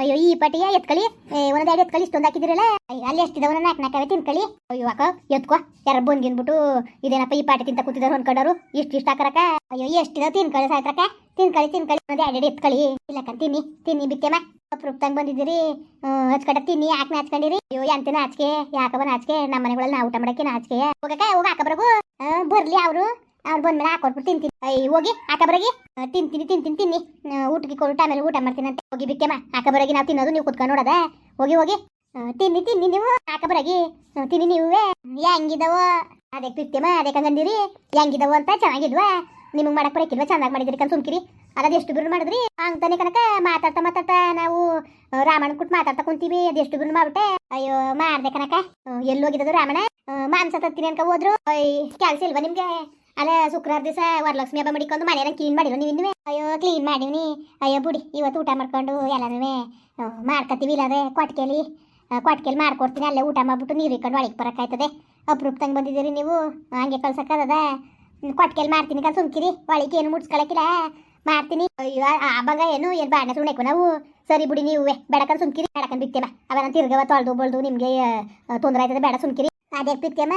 ಅಯ್ಯೋ, ಈ ಪಟಿಯ ಎತ್ಕಳಿ ಒಂದ್ ಎರಡು ಎತ್ಕಳಿ ಇಷ್ಟೊಂದು ಹಾಕಿದಿರಲ್ಲ? ಅಲ್ಲಿ ಎಷ್ಟಿದವನ ನಾಲ್ಕು ನಾಲ್ಕವೇ ತಿನ್ಕಳಿ ಅಯ್ಯೋ, ಅಕ್ಕ, ಎತ್ಕೋ. ಯಾರ ಬಂದ್ಗಿನ್ಬಿಟ್ಟು ಇದೇನಪ್ಪ ಈ ಪಾಟಿ ತಿಂತ ಕೂತಿದ್ರು ಅನ್ಕೊಂಡರು ಇಷ್ಟು ಇಷ್ಟ ಹಾಕರಕ ಅಯ್ಯೋ ಎಷ್ಟಿದ ತಿನ್ಕಳಿ ಸಾಯ್ತ್ರಕ ತಿನ್ಕಳಿ ತಿನ್ಕಳಿ ಒಂದ್ ಎರಡು ಎತ್ಕಳಿ ಇಲ್ಲಕ್ಕ ತಿನ್ನಿ ತಿನ್ನಿ ಬಿತ್ತೆಮ್ಮ ಅಪ್ರೂಪ್ತಂಗ್ ಬಂದಿದ್ದೀರಿ. ಹಚ್ಕಟ ತಿನ್ನಿ. ಯಾಕೆ ನಾಚ್ಕೊಂಡಿರಿ ಅಯ್ಯೋ ಎಂತ ನಾಚಿಕೆ ಯಾಕವ ನಾಚಿಕೆ ನಮ್ಮ ಮನೆಗಳಲ್ಲಿ ನಾವು ಊಟ ಮಾಡಕ್ಕೆ ನಾಚಿಕೆ ಹೋಗಕ್ಕ ಹೋಗಾಕ ಹಾಕಬ್ರಗು ಬರ್ಲಿ ಅವರು. ಅವ್ರು ಬಂದ್ಮೇಲೆ ಹಾಕೊಟ್ಬಿಟ್ಟು ತಿಂತೀನಿ. ಅಯ್ಯ ಹೋಗಿ ಬರಗಿ. ತಿಂತೀನಿ ತಿಂತೀನಿ, ತಿನ್ನಿ. ಊಟಕ್ಕೆ ಕೊಡು ಟೈಮ್ ಊಟ ಅಂತ. ಹೋಗಿ ಬಿಕ್ಕೆಮ್ಮ ಬರಗಿ ನಾವು ತಿನ್ನೋದು, ನೀವು ಕುತ್ಕೊಂಡು ನೋಡೋದ? ಹೋಗಿ ಹೋಗಿ. ತಿನ್ನಿ ತಿನ್ನಿ ನೀವು. ಬರಗಿ. ತಿನ್ನಿ ನೀವು. ಹೆಂಗಿದವ? ಅದಕ್ಕೆ ಬಿಕ್ಕೆಮ್ಮ ಅದಕ್ಕೆ ಹಂಗಂದಿರಿ ಹೆಂಗಿದವ ಅಂತ ಚೆನ್ನಾಗಿದ್ವಾ? ನಿಮಗೆ ಮಾಡಕ್ ಬರಕಿಲ್ವಾ? ಚೆನ್ನಾಗಿ ಮಾಡಿದ್ರಿ ಕಣ್ ಸುಮ್ಕಿರಿ. ಅಲ್ಲದ ಎಷ್ಟು ಬಿರು ಮಾಡಿದ್ರಿ? ಹಂಗ್ತಾನೆ ಕನಕ ಮಾತಾಡ್ತಾ ಮಾತಾಡ್ತಾ ನಾವು ರಾಮಣ್ಣ ಕುಟ್ ಮಾತಾಡ್ತಾ ಕುಂತೀವಿ. ಅದೆಷ್ಟು ಬಿರು ಮಾಡ್ಬಿಟ್ಟೆ? ಅಯ್ಯೋ ಮಾಡ್ದೆ ಕನಕ ಎಲ್ಲೋಗಿದ್ದು ರಾಮಣ್ಣ? ಮಾಂಸ ತತ್ತೀನಿ ಅನ್ಕ ಹೋದ್ರು. ಕೆಲ್ಸ ಇಲ್ವಾ ನಿಮ್ಗೆ? ಅಲ್ಲ, ಶುಕ್ರವಾರ ದಿವಸ ವರಲಕ್ಷ್ಮಿ ಹಬ್ಬ ಮಡಿಕೊಂಡು ಮನೆಯನ್ನ ಕ್ಲೀನ್ ಮಾಡಿಲ್ಲ ನೀವು ಅಯ್ಯೋ ಕ್ಲೀನ್ ಮಾಡಿವ್ನಿ. ಅಯ್ಯೋ, ಬುಡಿ, ಇವತ್ತು ಊಟ ಮಾಡ್ಕೊಂಡು ಎಲ್ಲನೂ ಮಾಡ್ಕೊತೀವಿ ಇಲ್ಲಾಂದ್ರೆ ಕೊಟ್ಕೇಲಿ ಕೊಟ್ಕೇಲಿ ಮಾಡ್ಕೊಡ್ತೀನಿ. ಅಲ್ಲೇ ಊಟ ಮಾಡ್ಬಿಟ್ಟು ನೀರು ಇಟ್ಕೊಂಡು ಒಳಗೆ ಬರೋಕ್ಕಾಯ್ತದೆ ಅಪ್ರೂಪ್ತಂಗೆ ಬಂದಿದ್ದೀರಿ ನೀವು. ಹಂಗೆ ಕಳ್ಸೋಕ್ಕದ ಕೊಟ್ಕೆಲಿ ಮಾಡ್ತೀನಿ ಕಲ್ ಸುಮ್ಕಿರಿ. ಒಳಗೆ ಏನು ಮುಡ್ಸ್ಕೊಳಕಿಲ್ಲ ಮಾಡ್ತೀನಿ. ಅಯ್ಯೋ ಆವಾಗ ಏನು ಏನು ಬಾಣ ಸುಣ್ಣೆಕು ನಾವು? ಸರಿ ಬಿಡಿ ನೀವೇ ಬೇಡಕನ್ ಸುಮ್ಕಿರಿ. ಬೇಡಕನ್ ಬಿತ್ತೇಮ ಅವೆಲ್ಲ ತಿರ್ಗವ ತೊಳೆದು ಬಳ್ದು ನಿಮಗೆ ತೊಂದರೆ ಆಯ್ತದೆ. ಬೇಡ ಸುಮ್ಕಿರಿ. ಅದಕ್ಕೆ ಬಿತ್ತೇಮ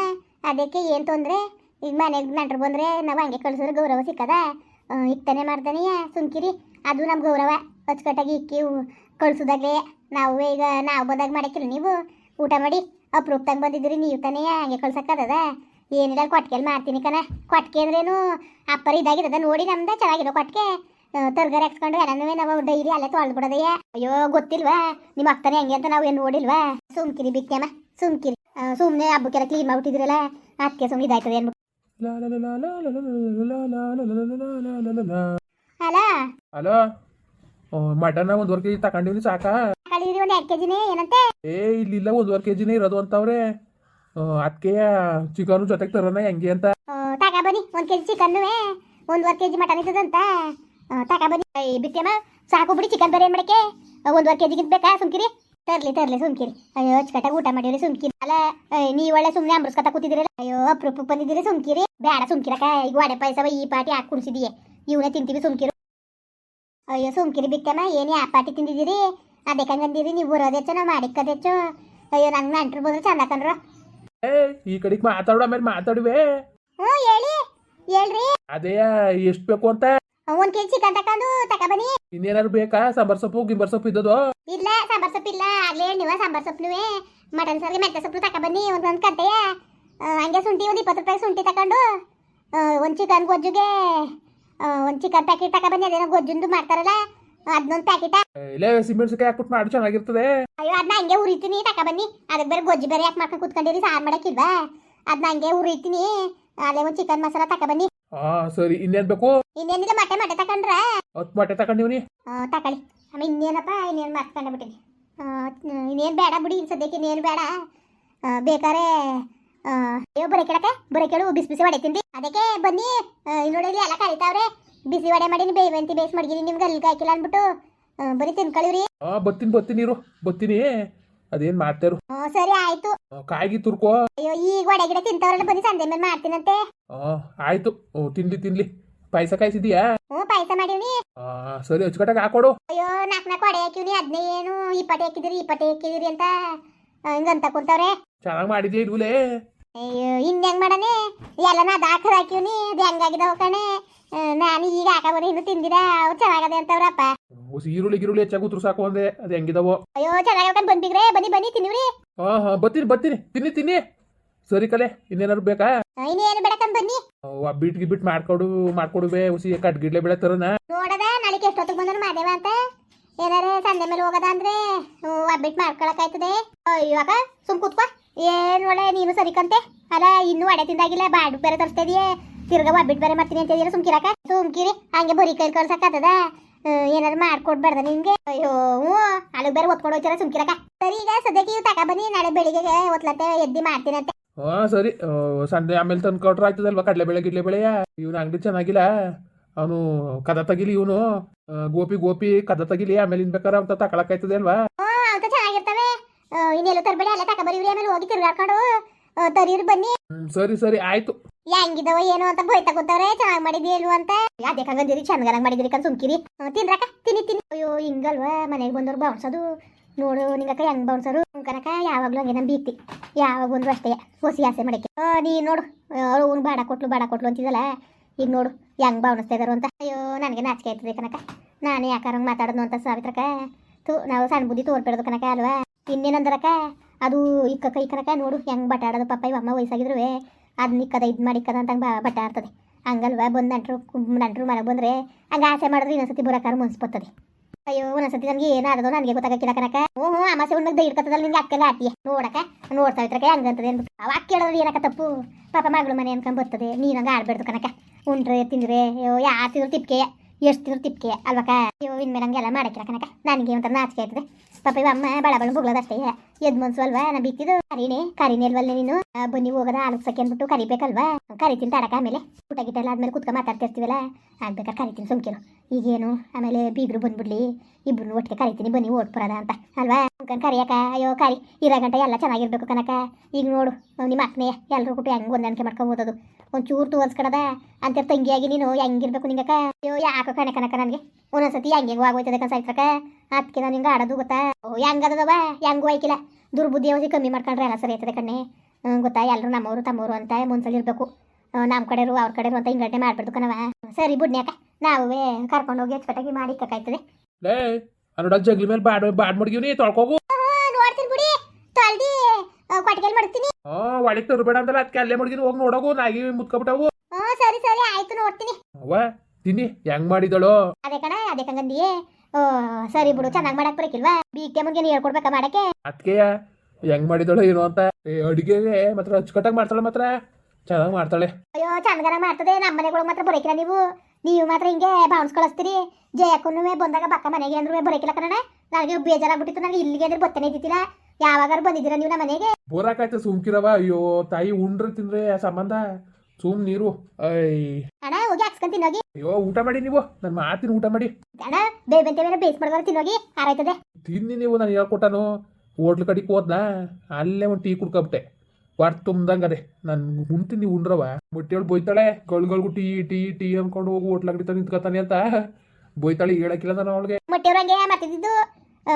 ಅದಕ್ಕೆ ಏನು ತೊಂದರೆ? ಈಗ ಮನೆಗೆ ನೆಂಟ್ರು ಬಂದರೆ ನಾವು ಹಂಗೆ ಕಳ್ಸಿದ್ರೆ ಗೌರವ ಸಿಕ್ಕದ? ಇಕ್ತಾನೆ ಮಾಡ್ತಾನೆಯ ಸುಮ್ಕಿರಿ. ಅದು ನಮ್ಮ ಗೌರವ. ಅಚ್ಚುಕಟ್ಟಾಗಿ ಇಕ್ಕಿ ಕಳ್ಸೋದಾಗ್ಲೇ ನಾವು ಈಗ ನಾವು ಬಂದಾಗ ಮಾಡಕ್ಕಿಲ್ಲ ನೀವು? ಊಟ ಮಾಡಿ ಅಪ್ರೂಪ್ದಾಗ ಬಂದಿದ್ದೀರಿ ನೀವು ತಾನೇ ಹಂಗೆ ಕಳ್ಸಕ್ಕದ ಏನಿಲ್ಲ ಕೊಟ್ಕೆಲ್ ಮಾಡ್ತೀನಿ ಕಣ. ಕೊಟ್ಕೆ ಅಂದ್ರೇನು ಅಪ್ಪರ ಇದಾಗಿರದ ನೋಡಿ ನಮ್ದು ಚೆನ್ನಾಗಿರೋ ಕೊಟ್ಕೆ ತರ್ಗಾರ ಹಾಕ್ಸ್ಕೊಂಡು ಎಲ್ಲನೂ ನಾವು ಡೈರಿ ಅಲ್ಲೇ ತೊಳೆದು ಬಿಡೋದಯ್ಯ ಅಯ್ಯೋ, ಗೊತ್ತಿಲ್ವಾ? ನಿಮ್ಮ ಅಕ್ಕನೇ ಹೆಂಗೆ ಅಂತ ನಾವು ಏನು ನೋಡಿಲ್ವಾ? ಸುಮ್ಕಿರಿ ಬಿತ್ತೇಮ ಸುಮ್ಕಿರಿ. ಸುಮ್ಮನೆ ಹಬ್ಬಕ್ಕೆಲ್ಲ ಕ್ಲೀನ್ ಮಾಡ್ಬಿಟ್ಟಿದ್ರಲ್ಲ? ಅದಕ್ಕೆ ಸುಮ್ಮನೆ ಇದಾಯ್ತದೆ ಅನ್ಬಿಟ್ಟು ಅಲ್ಲ ಹಲೋ ಮಟನ್ ಒಂದುವರೆ ಕೆ ಜಿ ತಗೊಂಡಿವ್ನಿ ಸಾಕಾ? ಕಳೀರಿ ಒಂದು ಎರಡು ಕೆ ಜಿನೇ ಏನಂತೆ? ಏ ಇಲ್ಲಿಲ್ಲ ಒಂದುವರೆ ಕೆ ಜಿನೇ ಇರೋದು ಅಂತವ್ರೆ. ಅದಕ್ಕೆ ಚಿಕನ್ ಜೊತೆಗೆ ತರೋಣ ಹೆಂಗೆ ಅಂತ? ತಗ ಬನ್ನಿ ಒಂದ್ ಕೆಜಿ ಚಿಕನ್ ಚಿಕನ್ನುವೆ ಕೆಜಿ ಮಟನ್ ಇದ್ದದಂತ. ತಗ ಬನ್ನಿ. ಬಿಟ್ಟೆಮ್ಮ ಸಾಕು ಬಿಡಿ ಚಿಕನ್ ಬೇರೆ ಏನ್ ಮಾಡಕ್ಕೆ. ಒಂದುವರೆ ಕೆ ಜಿಗಿಂತ ಬೇಕಾ ಸುಮ್ಕಿರಿ. ತರ್ಲಿ ತರ್ಲಿ ಸುಮ್ಕಿರಿ. ಅಯ್ಯೋ ಅಚ್ಚುಕಟ್ಟಾಗಿ ಊಟ ಮಾಡಿರಿ ಸುಮ್ಕಿರಿ. ಅಲ್ಲ ನೀವು ಒಳ್ಳೆ ಸುಮ್ಮನೆ ಅಂಬ್ರಸ್ಕತ ಕೂತಿದ್ರಲ್ಲ ಅಯ್ಯೋ ಅಪ್ರೂಪ ಬಂದಿದ್ದೀರಿ ಸುಮ್ಕಿರಿ. ಬೇಡ ಸುಮ್ಕಿರಕ ಈಗ ವಡೆ ಪಾಯಸ ಈ ಪಾಟಿ ಹಾಕಿ ಕುಡಿಸಿದೀಯ. ಇವನೇ ತಿಂತೀವಿ ಸುಮ್ಕಿರು. ಅಯ್ಯೋ ಸುಮ್ಕಿರಿ ಬಿಕ್ಕಮ್ಮ ಏನೇ ಆ ಪಾಟಿ ತಿಂದಿದ್ದೀರಿ? ಅದೇ ಕಂಗಂದಿರಿ ನೀವು ಬರೋದೆಚ್ಚ ನಾವು ಮಾಡಿಕ್ಕದೆಚ್ಚು ಅಯ್ಯೋ ನಂಗೆ ನೆಂಟ್ರು ಬಂದ್ರೆ ಚಂದ ಕಣ್ರು. ಏ ಈ ಕಡೆಗೆ ಮಾತಾಡೋ ಆಮೇಲೆ ಮಾತಾಡುವೆ. ಹ್ಞೂ ಹೇಳಿ. ಹೇಳ್ರಿ. ಅದೇ ಎಷ್ಟು ಬೇಕು ಅಂತ ಒಂದ್ ಕೆಜಿ ಚಿಕನ್ ತಕೊಂಡು ಬನ್ನಿ. ಇನ್ನೇನಾದ್ರು ಬೇಕಾ? ಸಾಂಬಾರ್ ಸೊಪ್ಪು ಗಿಂಬರ್ ಸೊಪ್ಪು ಇದ್ದದು ಇಲ್ಲ ಸಾಂಬಾರ್ ಸೊಪ್ಪು ಇಲ್ಲ. ಆಗ್ಲೇ ನೀವ ಸಾಂಬಾರ್ ಸೊಪ್ಪುನುವೆ ಮಟನ್ ಸಾರಿಗೆ ಮೆಂತ್ಯ ಸೊಪ್ಪು ತಕ ಬನ್ನಿ. ಒಂದೊಂದು ಕಟ್ಟೆಯ ಹಂಗೆ ಶುಂಠಿ ಒಂದು ಇಪ್ಪತ್ತು ರೂಪಾಯಿ ಶುಂಠಿ ತಕೊಂಡು ಒಂದ್ ಚಿಕನ್ ಗೊಜ್ಜುಗೆ ಒಂದ್ ಚಿಕನ್ ಪ್ಯಾಕೆಟ್ ತಕ ಬನ್ನಿ. ಅದೇನೋ ಗೊಜ್ಜುಂದು ಮಾಡ್ತಾರಲ್ಲ ಅದನ್ನೊಂದು ಪ್ಯಾಕೆಟ್ ಇಲ್ಲೇ ಸಿಮೆಂಟ್ಸ್ಗೆ ಹಾಕ್ಬಿಟ್ಟು ಮಾಡಿ ಚೆನ್ನಾಗಿರ್ತದೆ. ಅಯ್ಯೋ ಅದನ್ನ ಹಂಗೆ ಉರಿತೀನಿ ತಗೊಬನ್ನಿ ಅದಕ್ಕೆ ಬೇರೆ ಗೊಜ್ಜು ಬೇರೆ ಯಾಕೆ ಮಾಡ್ಕೊಂಡು ಕುತ್ಕೊಂಡಿರಿ? ಸಾರು ಮಾಡಕ್ಕಿಲ್ವಾ ಅದನ್ನ ಹಂಗೆ ಉರಿತೀನಿ ಅಲ್ಲೇ ಒಂದು ಚಿಕನ್ ಮಸಾಲ ತಗೊಬನ್ನಿ ಹಾ ಸರಿ ಇನ್ನೇನ್ ಬೇಕು? ಇನ್ನೇನಿದೆ ಮೊಟ್ಟೆ ಮೊಟ್ಟೆ ತಗೊಂಡ್ರೆ ಹತ್ತು ಮೊಟ್ಟೆ ತಗೊಂಡಿವ್ನಿ ಆ, ತಕೊಳ್ಳಿ. ಆಮೇಲೆ ಇನ್ನೇನಪ್ಪ ಇನ್ನೇನು ಮಾರ್ಸ್ಕೊಂಡು ಬಿಟ್ಟಿನಿ ಇನ್ನೇನು ಬೇಡ ಬಿಡಿ ಇನ್ನು ಸದ್ಯಕ್ಕೆ ಇನ್ನೇನು ಬೇಡ. ಆ, ಬೇಕಾರೆ ಆ, ಅಯ್ಯೋ ಬರೀ ಕೇಳಕ್ಕೆ ಬರೀ ಕೇಳು ಬಿಸಿ ಬಿಸಿ ವಡೆ ತಿಂದಿ. ಅದಕ್ಕೆ ಬನ್ನಿ ಆ, ಇಲ್ಲಿ ಎಲ್ಲ ಕರಿತಾವ್ರೆ. ಬಿಸಿ ವಡೆ ಮಾಡೀನಿ ಬೇವಂತಿ ಬೇಸ್ ಮಡಗಿನಿ ನಿಮ್ಗೆ ಅಲ್ಲಿಗೆ ಹಾಕಿಲ್ಲ ಅಂದ್ಬಿಟ್ಟು ಆ, ಬರೀ ತಿನ್ಕೊಳ್ಳಿವ್ರಿ ಹಾ ಬತ್ತೀನಿ ಬತ್ತೀನಿ ಇರು ಬತ್ತೀನಿ. ಅದೇನ್ ಮಾಡ್ತಾರು? ಹ್ಞೂ ಸರಿ ಆಯ್ತು. ಕಾಯಿಗೆ ತುರ್ಕೋ. ಅಯ್ಯೋ ಈಗ ವಡೆ ಗಿಡ ತಿಂತವ್ರಲ್ಲ ಬನ್ನಿ ಸಂಜೆ ಮೇಲೆ ಮಾಡ್ತೀನಂತೆ ಆಯ್ತು. ಓ ತಿನ್ಲಿ ತಿನ್ಲಿ. ಪಾಯಸ ಕಾಯಿಸಿದ್ಯಾ ಹ್ಞೂ ಪಾಯಸ ಮಾಡೀವ್ನಿ. ಆ, ಸರಿ ಅಚ್ಚುಕಟ್ಟಾಗಿ ಹಾಕೊಡು. ಅಯ್ಯೋ ನಾಲ್ಕು ನಾಲ್ಕು ವಡೆ ಹಾಕಿವ್ನಿ ಅದನ್ನೇ ಏನು ಇಪ್ಪಟ್ಟೆ ಹಾಕಿದಿರಿ ಇಪ್ಪಟ್ಟೆ ಹಾಕಿದಿರಿ ಅಂತ ಆ, ಹಿಂಗಂತ ಕುಂತವ್ರೆ. ಚೆನ್ನಾಗಿ ಮಾಡಿದ್ಯಾ ಇಲ್ವಲೇ? ಅಯ್ಯೋ ಇನ್ನು ಹೆಂಗ್ ಮಾಡನೆ ಎಲ್ಲ ನಾ ದಾಖಲೆ ಹಾಕಿವ್ನಿ ಅದು ಹೆಂಗಾಗಿದಾವ ಕಣೆ? ಆ, ನಾನು ಈಗ ಹಾಕಬೋದು ಇನ್ನು ತಿಂದಿರ? ಅವ್ರು ಚೆನ್ನಾಗದೆ ಅಂತವ್ರಪ್ಪ. ಹೊಸ ಈರುಳ್ಳಿ ಗಿರುಳ್ಳಿ ಹೆಚ್ಚಾಗಿ ಉತ್ರು ಸಾಕು ಅಂದೆ ಅದು ಹೆಂಗಿದಾವೋ. ಅಯ್ಯೋ ಚೆನ್ನಾಗಿ ಬಂದಿಗ್ರೆ ಬನ್ನಿ ಬನ್ನಿ ತಿನ್ನಿವ್ರಿ. ಹಾ ಹಾ ಬತ್ತೀನಿ ಬತ್ತೀನಿ ತಿನ್ನಿ ತಿನ್ನಿ. ಸರಿ ಕಲೆ ಇನ್ನೇನಾದ್ರು ಬೇಕಾ? ಇನ್ನೇನು ಬೇಡಕಂದ್ ಬನ್ನಿ. ಬಿಟ್ ಗಿಬಿಟ್ ಮಾಡ್ಕೊಡು ಮಾಡ್ಕೊಡುವೆ ಹುಸಿ ಕಟ್ಗಿಡ್ಲೆ ಬೆಳೆ ತರನ? ನೋಡದ ನಾಳೆಗೆ ಎಷ್ಟೊತ್ತಿಗೆ ಬಂದ್ರು ಮಾದೇವ ಅಂತ? ಏನಾರ ಸಂಡೆ ಮೇಲೆ ಹೋಗದ ಅಂದ್ರೆ ಒಬ್ಬಿಟ್ಟು ಮಾಡ್ಕೊಳಕಾಯ್ತದೆ ಅಕ್ಕ ಸುಮ್ ಕೂತ್ಕೋ. ಏನ್ ಒಳ್ಳೆ ನೀನು ಸರಿ ಕಂತೆ. ಅಲ್ಲ ಇನ್ನೂ ಅಡೆ ತಿಂದಾಗಿಲ್ಲ ಬಾಡು ಬೇರೆ ತರಿಸ್ತಾ ಇದೀಯ. ತಿರ್ಗಾ ಬಿಟ್ ಬೇರೆ ಮಾಡ್ತೀನಿ ಅಂತ ಇದೀರ ಸುಮ್ಕಿರಾಕ ಸುಮ್ಕಿರಿ ಹಂಗೆ ಬರೀ ಕೈ ಕಳ್ಸಕ್ಕಾತದ ಏನಾದ್ರು ಮಾಡ್ಕೊಡ್ಬಾರ್ದ ನಿಮ್ಗೆ ಅಯ್ಯೋ ಹ್ಞೂ ಅಲ್ಲಿಗೆ ಬೇರೆ ಒತ್ಕೊಂಡು ಹೋಗ್ತಾರ ಸುಮ್ಕಿರಾಕ ಸರಿ ಈಗ ಸದ್ಯಕ್ಕೆ ಇವು ತಕ ಬನ್ನಿ ನಾಳೆ ಬೆಳಿಗ್ಗೆ ಒತ್ಲತ್ತೆ ಎದ್ದಿ ಮಾಡ್ತೀನಂತೆ ಹಾ ಸರಿ. ಸಂಡೆ ಆಮೇಲೆ ತಂದು ಕೊಟ್ರೆ ಆಯ್ತದಲ್ವಾ ಕಡಲೆ ಬೆಳೆ ಗಿಡ್ಲೆ ಬೆಳೆಯ ಇವನು ಅಂಗಡಿ ಚೆನ್ನಾಗಿಲ್ಲ. ಅವನು ಕದ ತಗಿಲಿ ಇವನು. ಗೋಪಿ ಗೋಪಿ ಕದ ತಗಿಲಿ ಆಮೇಲೆ ಬೇಕಾರೆ ಅಂತ ತಕೊಳಕಾಯ್ತದೆ ಅಲ್ವಾ? ಅಂತ ಚೆನ್ನಾಗಿರ್ತವೆ. ಇನ್ನೆಲ್ಲೂ ತರಬೇಡಿ ಅಲ್ಲೇ ತಕ ಬರೀವ್ರಿ ಆಮೇಲೆ ಹೋಗಿ ತಿರ್ಗಾಡ್ಕೊಂಡು ತರೀರಿ ಬನ್ನಿ. ಸರಿ ಸರಿ ಆಯ್ತು. ಹೆಂಗಿದವ, ಏನು ಅಂತ ಬೈತಾ ಕೂತವ್ರೆ, ಚೆನ್ನಾಗಿ ಮಾಡಿದಿ ಇಲ್ವ ಅಂತ. ಯಾಕೆ ಹಂಗಂದಿರಿ? ಚಂದಗರಂಗ್ ಮಾಡಿದಿರಿ ಕನ್ ಸುಮ್ಕಿರಿ. ತಿನ್ರಕ ತಿನ್ನಿ ತಿನ್ನಿ. ಅಯ್ಯೋ, ಹಿಂಗಲ್ವಾ, ಮನೆಗೆ ಬಂದವ್ರು ಬೌನ್ಸೋದು. ನೋಡು, ನಿಂಗಕ್ಕ ಹೆಂಗ್ ಬೌನ್ಸರು? ಕನಕ ಯಾವಾಗ್ಲೂ ಹಂಗೆ ನಮ್ ಬೀಗ್ತಿ ಯಾವಾಗ ಬಂದ್ರು ಅಷ್ಟೇ ಹೊಸಿ ಆಸೆ ಮಾಡಕ್ಕೆ. ನೀ ನೋಡು ಅವ್ನು ಬಾಡ ಕೊಟ್ಲು ಬಾಡ ಕೊಟ್ಲು ಅಂತಿದಲ್ಲ ಈಗ ನೋಡು, ಹೆಂಗ್ ಬಾವಣಿಸ್ತಾ ಇದಾರು ಅಂತ. ಅಯ್ಯೋ, ನನಗೆ ನಾಚಿಕೆ ಆಯ್ತದೆ ಕನಕ ನಾನೇ ಯಾಕಾರ ಮಾತಾಡೋದು ಅಂತ ಸಾವಿತ್ರಕ ತು, ನಾವು ಸಣ್ಣ ಬುದ್ಧಿ ತೋರ್ಬಿಡೋದು ಕನಕ ಅಲ್ವಾ? ಇನ್ನೇನಂದ್ರಕ ಅದು ಇಕ್ಕ ಕೈ ಕನಕ ನೋಡು, ಹೆಂಗ್ ಬಟಾಡೋದು ಪಾಪ, ಇವ ಅಮ್ಮ ವಯಸ್ಸಾಗಿದ್ರು ಅದನ್ನ ನಿಕ್ಕದ ಇದು ಮಾಡಿ ಕದ ಅಂತ ಬಟ್ಟ ಆಡ್ತದೆ ಹಂಗಲ್ವಾ? ಬಂದು ನಂಟ್ರು ನಂಟ್ರು ಮನೆಗೆ ಬಂದ್ರೆ ಹಂಗೆ ಆಸೆ ಮಾಡಿದ್ರೆ ಇನ್ನೊಂದ್ಸತಿ ಬರೋಕಾರ ಮುನ್ಸ್ಬರ್ತದೆ ಅಯ್ಯೋ, ಒಂದೊಂದ್ಸತಿ ನನಗೆ ಏನಾದದು ನನಗೆ ಗೊತ್ತಾಗಕ್ಕಿಲ್ಲ ಕನಕ ಹ್ಞೂ ಹ್ಞೂ ಅಮಾಸೆ ಉಣ್ಣಕ್ಕೆ ದೈ ಇಡ್ಕತ್ತದಲ್ಲ ನಿನ್ಗೆ ಅಕ್ಕಲ್ಲ ಆಟಿಯ ನೋಡಕ ನೋಡ್ತಾ ಇದ್ರಕ ಹಂಗಂತದೆ ಅನ್ಬಿಟ್ಟು ಅವ ಅಕ್ಕಿ ಹೇಳೋದು ಏನಕ್ಕ ತಪ್ಪು? ಪಾಪ ಮಗಳು ಮನೆ ಅನ್ಕೊಂಡ್ ಬರ್ತದೆ. ನೀನು ಹಂಗೆ ಆಡ್ಬೇಡ್ದು ಕನಕ ಉಂಡ್ರೆ, ತಿಂದ್ರೆ ಯಾರು ತಿಂದ್ರು ತಿಪ್ಕೆ ಎಷ್ಟು ತಿರು ತಿಪ್ಕೆ ಅಲ್ವಕ ಅಯ್ಯೋ ಇನ್ಮೇಲೆ ಹಂಗೆಲ್ಲ ಮಾಡಕ್ಕಿಲ್ಲ ಕನಕ ನನಗೆ ಒಂಥರ ನಾಚಿಕೆ ಆಯ್ತದೆ. ಪಾಪ ಇವ ಅಮ್ಮ ಬಳ ಬಳ ಬುಗ್ಳದಷ್ಟೇ ಎದ್ ಮನ್ಸು ಅಲ್ವಾ? ನಾ ಬಿತ್ತಿದ್ದು ಕರೀನೆ ಕರೀನೆ ಅಲ್ವಲ್ಲ ನೀನು? ಬನ್ನಿ ಹೋಗದ ಆಲೋಕ್ಸಕ್ಕೆ ಅಂದ್ಬಿಟ್ಟು ಕರಿಬೇಕಲ್ವಾ? ಕರಿತೀನಿ ತಡಕ ಆಮೇಲೆ. ಊಟ ಗಿಟ ಎಲ್ಲ ಆದ್ಮೇಲೆ ಕುತ್ಕ ಮಾತಾಡ್ತಿರ್ತೀವಲ್ಲ? ಆಗ್ಬೇಕಾದ್ರೆ ಕರಿತೀನಿ ಸುಮ್ಕಿರು. ಈಗೇನು? ಆಮೇಲೆ ಬೀಗರು ಬಂದ್ಬಿಡ್ಲಿ. ಇಬ್ರು ಒಟ್ಟಿಗೆ ಕರಿತೀನಿ, ಬನ್ನಿ ಓಡ್ಪುರದ ಅಂತ. ಅಲ್ವಾ? ಕರಿಯಕ ಅಯ್ಯೋ, ಕರಿ. ಇರೋ ಗಂಟೆ ಎಲ್ಲ ಚೆನ್ನಾಗಿರ್ಬೇಕು ಕನಕ ಈಗ ನೋಡು ನಿಮ್ಮ ಅಕ್ಕನೇ ಎಲ್ಲರೂ ಕೊಟ್ಟು ಹೆಂಗ್ ಹೊಂದಾಣಿಕೆ ಮಾಡ್ಕೊ ಓದೋದು. ಒಂಚೂರು ತೋರಿಸ್ಕೊಡದ ಅಂತ ತಂಗಿಯಾಗಿ ನೀನು ಹೆಂಗಿರ್ಬೇಕು ನಿಂಗಕ್ಕ? ಅಯ್ಯೋ ಯಾಕೋ ಕಣೆ ಕನಕ ನನಗೆ. ಒಂದೊಂದ್ಸತಿ ಹೆಂಗೆ ಆಗೋಯ್ತದೆ ಕನ್ ಸಾಯ್ತ್ರಕ ಅದಕ್ಕೆ ನಾನು ಹಿಂಗೆ ಆಡೋದು ಗೊತ್ತಾ? ಓ ಹೆಂಗದವ ಹೆಂಗೂ ಆಯ್ಕಿಲ್ಲ. ದುರ್ಬುದ್ಧಿ ಅವಧಿ ಕಮ್ಮಿ ಮಾಡ್ಕೊಂಡ್ರೆ ಎಲ್ಲ ಸರಿ ಆಯ್ತದೆ ಕಣ್ಣೆ. ಗೊತ್ತಾ? ಎಲ್ಲರೂ ನಮ್ಮವರು ತಮ್ಮವರು ಅಂತ ಮುನ್ಸಲ್ಲಿ ಇರಬೇಕು. ನಮ್ಮ ಕಡೆರು ಅವ್ರ ಕಡೆರು ಅಂತ ಹಿಂಗಟ್ಟೆ ಮಾಡ್ಬಿಡ್ದು ಕಣವ. ಸರಿ ಬಿಡ್ನ್ಯಾಕ ನಾವೇ ಕರ್ಕೊಂಡೋಗಿ ಅಚ್ಚುಕಟ್ಟಾಗಿ ಮಾಡಿ ಕಾಯ್ತದೆ ಅನ್ನೋಡ ಜಗ್ಲಿ ಮೇಲೆ ಬಾಡ್ ಬಾಡ್ ಮಡ್ಗಿವ್ನಿ ತೊಳ್ಕೋಬು ನೋಡ್ತೀನಿ ಬಿಡಿ. ತೊಳ್ದಿ ಕೊಟ್ಟಿಗೆಲ್ ಮಾಡ್ತೀನಿ ಹಾ ಒಳಗೆ ತರಬೇಡ ಅಂತಲ್ಲ ಅದಕ್ಕೆ ಅಲ್ಲೇ ಮಡ್ಗಿನ ಹೋಗಿ ನೋಡೋಗು ನಾಗಿ ಮುತ್ಕೊಬಿಟ್ಟವು. ಸರಿ ಸರಿ ಆಯ್ತು ನೋಡ್ತೀನಿ. ಅವ್ವ. ತಿನ್ನಿ ಹೆಂಗ್ ಮಾಡಿದಳು? ಅದೇ ಕಣ ಅದೇ ಕಂಗಂದಿಯೇ. ಓ ಸರಿ ಬಿಡು ಚೆನ್ನಾಗಿ ಮಾಡಕ್ ಬರಕಿಲ್ವಾ? ಬೀಕೆ ಮುಂದೆ ಹೇಳ್ಕೊಡ್ಬೇಕ ಮಾಡಕ್ಕೆ? ಅದಕ್ಕೆ ಹೆಂಗ್ ಮಾಡಿದಳು ಏನು ಅಂತ. ಏ ಅಡಿಗೆಗೆ ಮಾತ್ರ ಅಚ್ಚುಕಟ್ಟಾಗಿ ಮಾಡ್ತಾಳೆ ಮಾತ್ರ. ಚೆನ್ನಾಗಿ ಮಾಡ್ತಾಳೆ. ಅಯ್ಯೋ ಚಂದಗನ ಮಾಡ್ತದೆ ನಮ್ಮ ಮನೆಗಳು ಮಾತ್ರ ಬರಕಿಲ್ಲ ನೀವು. ನೀವು ಮಾತ್ರ ಹಿಂಗೆ ಬೌನ್ಸ್ ಕಳಿಸ್ತೀರಿ. ಜಯಕ್ಕೂ ಬಂದಾಗ ಬಕ್ಕ ಮನೆಗೆ ಅಂದ್ರೂ ಬರಕಿಲ್ಲ ಕಣ. ನನಗೆ ಬೇಜಾರಾಗ್ಬಿಟ್ಟಿತ್ತು ನನಗೆ ಇಲ್ಲಿಗೆ ಅಂದ್ರೆ ಬತ್ತನೇ ಇದ್ದಿತ್ತಿಲ್ಲ ಯಾವಾಗಾರು ಬಂದಿದ್ದೀರಾ ನೀವು ನಮ್ಮ ಮನೆಗೆ? ಬೋರಾಕಾಯ್ತು ಸುಮ್ಕಿರವ ಅಯ್ಯೋ ತಾಯಿ ಉಂಡ್ರೆ ತಿಂದ್ರೆ ಸಂಬಂಧ. ಸುಮ್ ನೀರು ಅಯ್ಯ ಅಣ್ಣ ತಿನ್ನೋಗಿ. ಅಯ್ಯೋ ಊಟ ಮಾಡಿ ನೀವು. ನನ್ನ ಮಾತಿನ ಊಟ ಮಾಡಿ. ಅಣ್ಣ ಬೇಬಂತೇವೇನೋ ಬೇಸ್ ಮಾಡಿದ್ರೆ ತಿನ್ನೋಗಿ ಆರಾಯ್ತದೆ. ತಿನ್ನಿ ನೀವು ನಾನು ಹೇಳ್ಕೊಟ್ಟನು ಹೋಟ್ಲ್ ಕಡೆಗೆ ಹೋದ್ನಾ? ಅಲ್ಲೇ ಒಂದು ಟೀ ಕುಡ್ಕೊಬಿಟ್ಟೆ. ಹೊಟ್ಟೆ ತುಂಬ್ದಂಗೆ ಅದೇ. ನಾನು ಉಣ್ತೀನಿ ನೀವು ಉಂಡ್ರವ. ಮೊಟ್ಟೆಗಳು ಬೈತಾಳೆ ಗಳ್ಗಳ್ಗು ಟೀ ಟೀ ಟೀ ಅನ್ಕೊಂಡು ಹೋಗಿ ಹೋಟ್ಲ್ ಅಂಗಡಿ ನಿಂತ್ಕೊತಾನೆ ಅಂತ. ಬೈತಾಳೆ ಹೇಳಕ್ಕಿಲ್ಲ ನಾನು ಅವಳಿಗೆ. ಮೊಟ್ಟೆವ್ರಂಗೆ ಮಾಡ್ತಿದ್ದು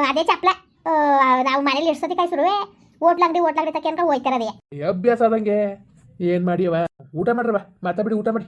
ಅದೇ ಚಪ್ಲ. ನಾವು ಮನೇಲಿ ಇಡ್ಸೋದಿ ಕಾಯಿ ಸುರುವೆ ಹೋಟ್ಲ್ ಅಂಗಡಿ ಹೋಟ್ಲ್ ಅಂಗಡಿ ತಕ್ಕ ಹೋಯ್ತಾರದೇ ಅಭ್ಯಾಸ ಆದಂಗೆ. ಏನು ಮಾಡಿಯವ? ಊಟ ಮಾಡ್ರವ. ಮಾತಾಬಿಡಿ ಊಟ ಮಾಡಿ.